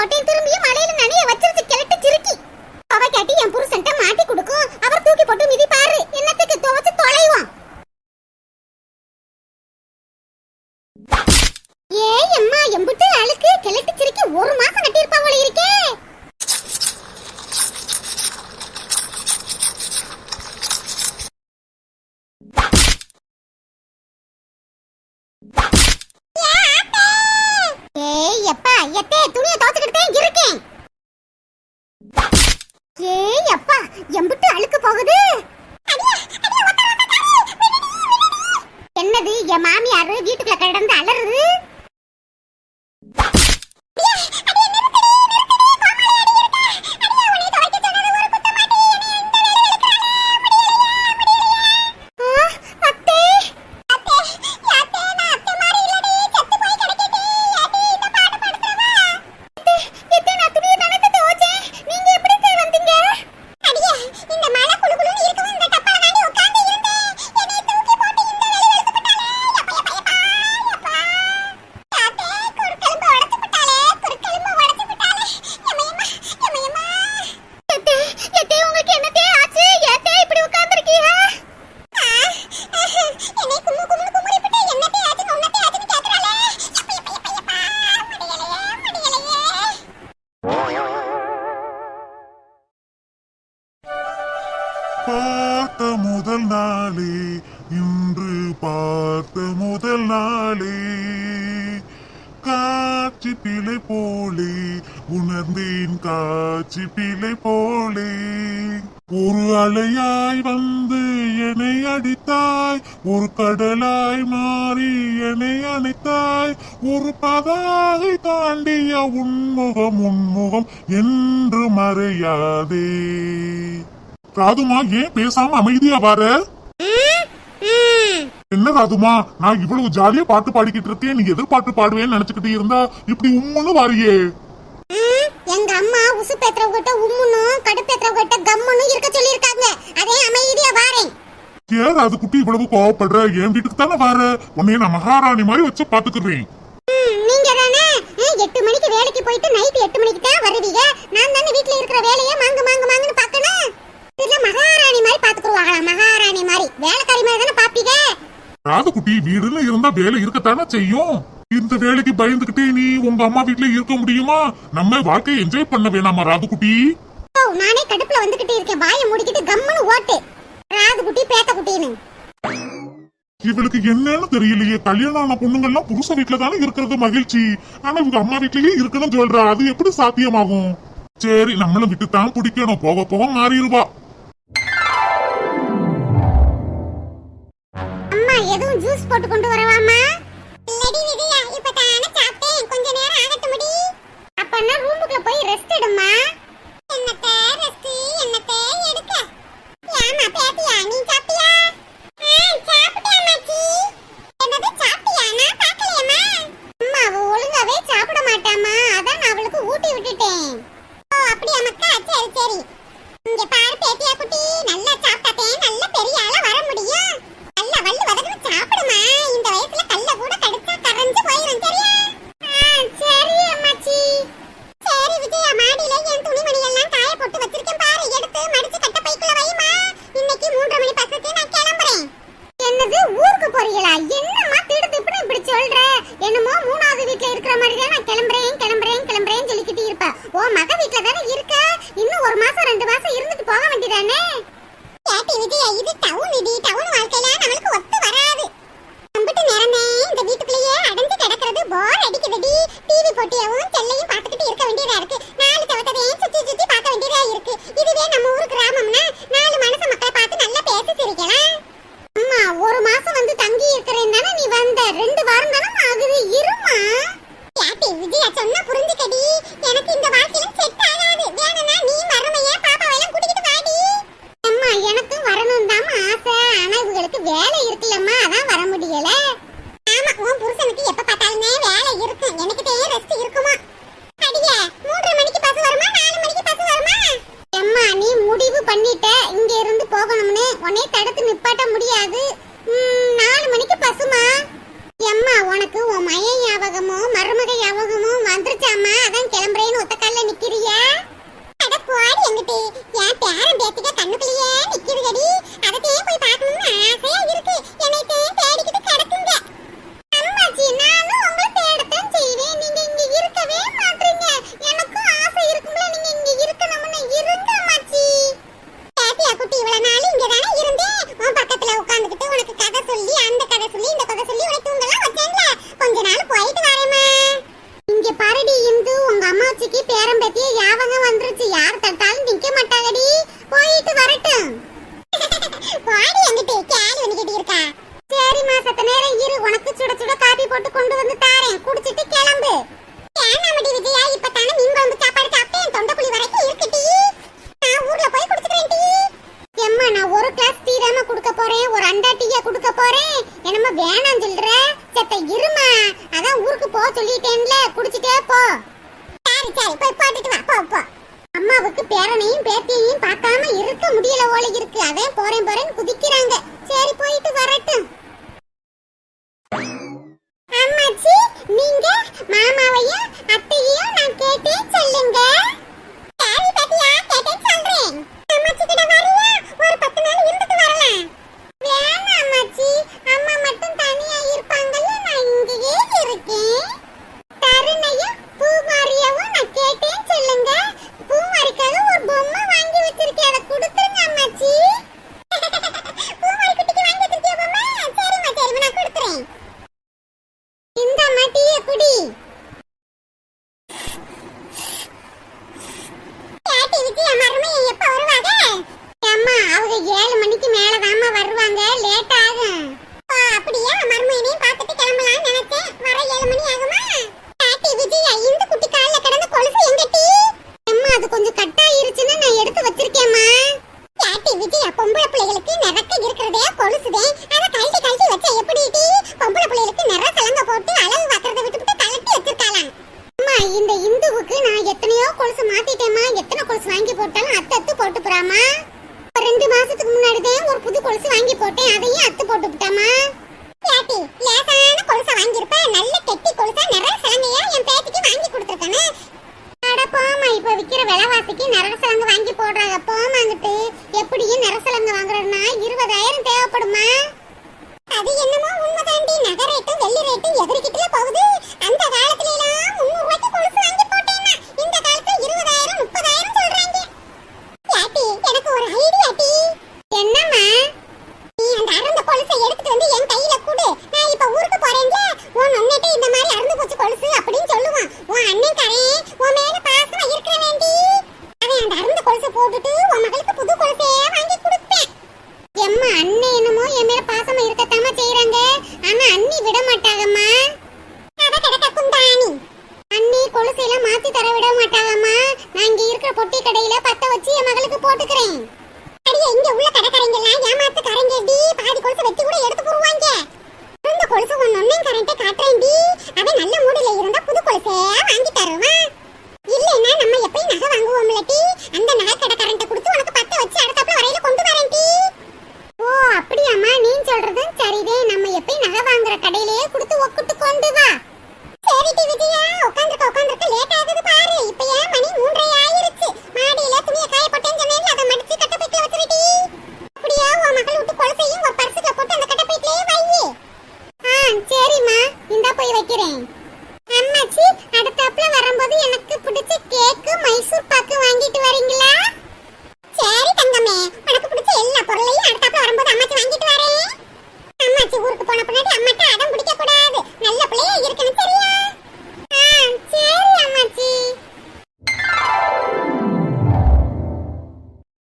மேக்கப்லாம் போட்டேன் திரும்பியும் மலையில நனைய வச்சிருச்சு கிழட்டு சிரிக்கி அவ கட்டி என் புருஷன்ட்ட மாட்டி கொடுக்கும். அவர் தூக்கி போட்டு மிதிப்பாரு. என்னத்துக்கு துவச்சு தொலைவோம் ஏ அம்மா எம்புட்டு அழுக்கு. கிழட்டு சிரிக்கி ஒரு மாசம் கட்டியிருப்பா போல இருக்கே. ஏய் எப்பா எத்தே துணியை துவைச்சுக்கிட்டே இருக்கேன் ஏய் அப்பா எம்புட்டு அழுக்கு போகுது என்னது என் மாமியாரு வீட்டுக்குள்ள கிடந்து அலறுது காட்சி பிழை போலே உணர்ந்தேன் காட்சி பிழை போலே. ஒரு அலையாய் வந்து என்னை அடித்தாய் ஒரு கடலாய் மாறி என்னை அணைத்தாய் ஒரு பதாகை தாண்டிய உன்முகம் உன்முகம் என்று மறையாதே. ராதுமா ஏன் பேசாம அமைதியா வர? என்ன ராதுமா நான் இவ்வளவு ஜாலியா பாட்டு பாடிக்கிட்டு இருக்கேன். நீ எதிர்பார்த்து பாடுவேன்னு நினைச்சுக்கிட்டு இருந்தா இப்படி உம்முன்னு வாரியே. எங்க அம்மா உசு பேத்துறவங்கிட்ட உம்முனும் கடுப்பேத்துறவங்கிட்ட கம்முனும் இருக்க சொல்லியிருக்காங்க. அதே அமைதியா வாரேன். ஏன் ராது குட்டி இவ்வளவு கோவப்படுற? என் வீட்டுக்கு தானே வர? உன்னைய நான் மகாராணி மாதிரி வச்சு பாத்துக்கிறேன். நீங்க தானே? எட்டு மணிக்கு வேலைக்கு போயிட்டு நைட் எட்டு மணிக்கு தான் வருவீங்க. நான் தானே வீட்ல இருக்கிற வேலையை மாங்கு மாங்கு மாங்குன்னு பார்க்கணும். இதுல மகாராணி மாதிரி பாத்துக்குருவாங்களா? மகாராணி மாதிரி. வேலைக்காரி மாதிரி தானே பாப்பீங்க? ராது குட்டி வீடுன்னு இருந்தா வேலை இருக்கத்தானே செய்யும்? இந்த வேலைக்கு பயந்துகிட்டே நீ உங்க அம்மா வீட்ல இருக்க முடியுமா? நம்ம வாழ்க்கையை என்ஜாய் பண்ண வேணாமா ராது குட்டி ஓ நானே கடுப்புல வந்துகிட்டு இருக்கேன். வாயை மூடிக்கிட்டு கம்முன்னு ஓட்டு. ராது குட்டி பேத்த குட்டின்னு இவளுக்கு என்னன்னு தெரியலையே. கல்யாணம் ஆன பொண்ணுங்கள்லாம் புருஷ வீட்ல தானே இருக்கிறது மகிழ்ச்சி. ஆனா இவங்க அம்மா வீட்லயே இருக்கணும்னு சொல்றா. அது எப்படி சாத்தியமாகும்? சரி நம்மளும் விட்டு தான் பிடிக்கணும். போக போக மாறிடுவா. எதுவும் ஜூஸ் போட்டு கொண்டு வரவாமா இல்லடி விஜயா இப்ப தானே சாப்பிட்டேன். கொஞ்ச நேரம் ஆகட்டும்டி அப்பன்னா ரூமுக்குள்ள போய் ரெஸ்ட் எடுமா என்னத்த ரெஸ்ட் என்னத்த எடுக்க? ஏமா பேட்டியா நீ சாப்பிட்டியா? சாப்பிட்டேன் அம்மாச்சி. என்னது சாப்பிட்டியா? நான் பார்க்கலையம்மா. அம்மா அவ ஒழுங்காவே சாப்பிட மாட்டாமா அதான் அவளுக்கு ஊட்டி விட்டுட்டேன். சொன்னா புரிஞ்சுக்கடி. எனக்கு இந்த வாழ்க்கையில செட் ஆகாது. வேணும்னா நீ மருமையா பாப்பாவை எல்லாம் கூட்டிட்டு வாடி. அம்மா எனக்கு வரணும் தான் ஆசை. ஆனா இவங்களுக்கு வேலை இருக்குல்லம்மா. அதான் வர முடியல. ஆமா உன் புருஷனுக்கு எப்ப பார்த்தாலுமே வேலை இருக்கும் எனக்கு தேவை ரெஸ்ட் இருக்குமா? அடியே மூன்றரை மணிக்கு பஸ் வருமா? நாலு மணிக்கு பஸ் வருமா? அம்மா நீ முடிவு பண்ணிட்ட. இங்க இருந்து போகணும்னு. உன்னை தடுத்து நிப்பாட்ட முடியாது. நாலு மணிக்கு பசுமா எம்மா உனக்கு உன் மைய ஞாபகமோ மருமக ஞாபகம் பேரம் வந்துருச்சு. யார் தட்டாலும் நிக்க மாட்டாங்கடி. போயிட்டு வரட்டும். வாடி என்கிட்ட கேளு வந்துகிட்டு இருக்கா சரிம்மா சத்த நேரம் இரு. உனக்கு சுட சுட காபி போட்டு கொண்டு வந்து தாரேன். குடிச்சிட்டு கிளம்பு. ஏனாமடி விஜயா இப்ப தானே மீன் குழம்பு சாப்பாடு சாப்பிட்டேன். தொண்டைக்குழி வரைக்கும் இருக்குடி. நான் ஊர்ல போய் குடிச்சுக்கிறேன் டீ எம்மா நான் ஒரு கிளாஸ் டீ தாம குடுக்க போறேன். ஒரு அண்டா டீயா குடுக்க போறேன். என்னம்மா வேணாம் சொல்ற? செத்த இருமா அதான் ஊருக்கு போ சொல்லிட்டேன்ல. குடிச்சிட்டே போ. சரி சரி போய் போட்டுட்டு வா போ போ. அம்மாவுக்கு பேரனையும் பேத்தியையும் பார்க்காம இருக்க முடியல ஓல இருக்கு. அதான் போறேன் போறேன்னு குதிக்கிறாங்க. சரி போயிட்டு வரட்டும். அம்மாச்சி நீங்க மாமாவையும் அத்தையையும் நான் கேட்டேன் சொல்லுங்க சரி பாத்தியா கேட்டேன் சொல்றேன் அம்மாச்சி கிட்ட வரியா ஒரு பத்து நாள் இருந்துட்டு வரலாம் வேணாம் அம்மாச்சி அம்மா மட்டும் தனியா இருப்பாங்கல்ல நான் இங்கேயே இருக்கேன் தருணையும் பூமாரியாவும் நான் கேட்டேன் சொல்லுங்க பூமாரிக்காக ஒரு பொம்மை வாங்கி வச்சிருக்கேன் அதை கொடுத்துருங்க அம்மாச்சி பூமாரி குட்டிக்கு வாங்கி வச்சிருக்கிய பொம்மை சரிம்மா சரிம்மா நான் கொடுத்துறேன் இந்த மட்டிய குடி கேட்டி விஜய் மருமையை எப்ப வருவாங்க அம்மா அவங்க ஏழு மணிக்கு மேல தாம்மா வருவாங்க லேட் ஆகும் ஓ, அப்படியா மருமையனையும் பார்த்துட்டு கிளம்பலாம்னு நினைச்சேன் வர ஏழு மணி ஆகுமா கேட்டி விஜயா இந்த குட்டி கால்ல கிடந்த கொலுசு எங்கட்டி அம்மா அது கொஞ்சம் கட் ஆயிருச்சுன்னு நான் எடுத்து வச்சிருக்கேம்மா கேட்டி விஜயா பொம்பளை பிள்ளைகளுக்கு நிறக்க இருக்கிறதே கொலுசுதே அதை கழட்டி கழட்டி வச்சா எப்படி டி பொம்பளை பிள்ளைகளுக்கு நிற சலங்க போட்டு அளவு பார்க்கறத விட்டுவிட்டு கழட்டி வச்சிருக்காளாம் அம்மா இந்த இந்துவுக்கு நான் எத்தனையோ கொலுசு மாத்திட்டேம்மா. எத்தனை கொலுசு வாங்கி போட்டாலும் அத்து அத்து போட்டு போறாமா ஒரு ரெண்டு மாசத்துக்கு முன்னாடி தான் ஒரு புது கொலுசு வாங்கி போட்டேன். அதையும் அத்து போட்டு விட்டாமா கேட்டி லேசான கொலுசை வாங்கியிருப்ப நல்ல கெட்டி கொலுசா நிறைய சலங்கையா என் பேத்திக்கு வாங்கி கொடுத்துருக்கானே. அட போமா இப்ப விக்கிற விலைவாசிக்கு நரசலங்க வாங்கி போடுறாங்க. போமாங்கிட்டு எப்படியும் நரசலங்க வாங்குறதுனா இருபதாயிரம் தேவைப்படுமா கடையில பத்த வச்சு என் மகளுக்கு போட்டுக்கிறேன். அடியே இங்க உள்ள கடைக்காரங்க எல்லாம் ஏமாத்து கரங்க டி பாதி கொலுசு வெட்டி கூட எடுத்து போடுவாங்க. இந்த கொலுசு ஒன்னொன்னே கரண்ட்டை காட்டுறேன் டி. அவன் நல்ல மூடில இருந்தா புது கொலுசே வாங்கி தருவான் இல்லைன்னா நம்ம எப்படி நகை வாங்குவோம்ல டி. அந்த நகை கடைக்காரன்ட்ட கொடுத்து உனக்கு பத்த வச்சு அடுத்தாப்புல வரையில கொண்டு வரேன் டி. ஓ அப்படியாம்மா. நீ சொல்றது சரிதே. நம்ம எப்படி நகை வாங்குற கடையிலே